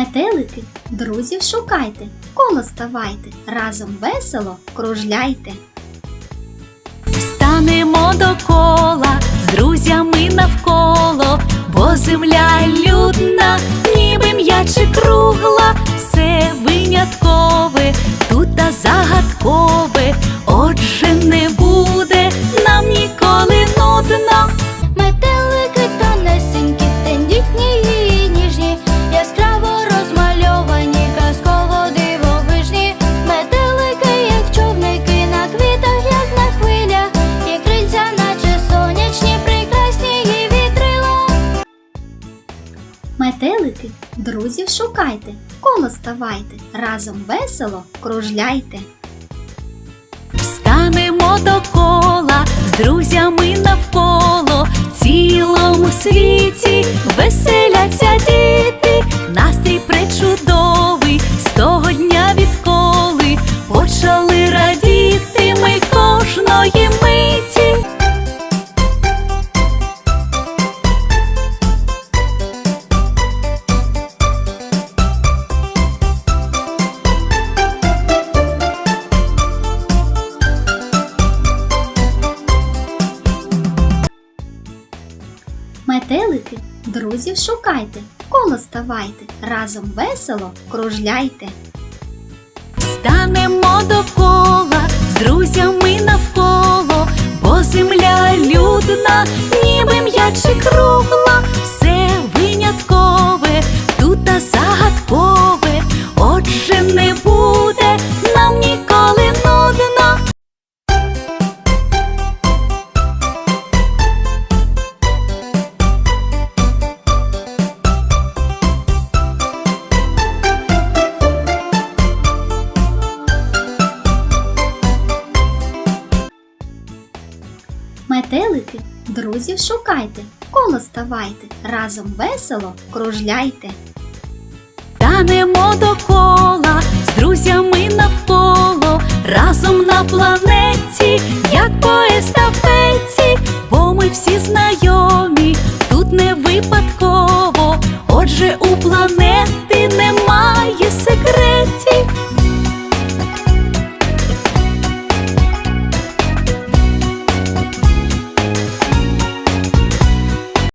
Метелики, друзів шукайте, коло ставайте, разом весело кружляйте. Станемо до кола з друзями навколо, бо земля людна, Метелики, друзів шукайте, коло ставайте, разом весело кружляйте. Станемо до кола з друзями навколо в цілому світі веселяться Метелики, друзів шукайте, коло ставайте, разом весело кружляйте. Станемо до кола з друзями навколо, бо земля людна, ніби м'яче кругла, все виняткове, тут та загадкове, отже не буде Метелики, друзів шукайте, коло ставайте, разом весело кружляйте. Танемо до кола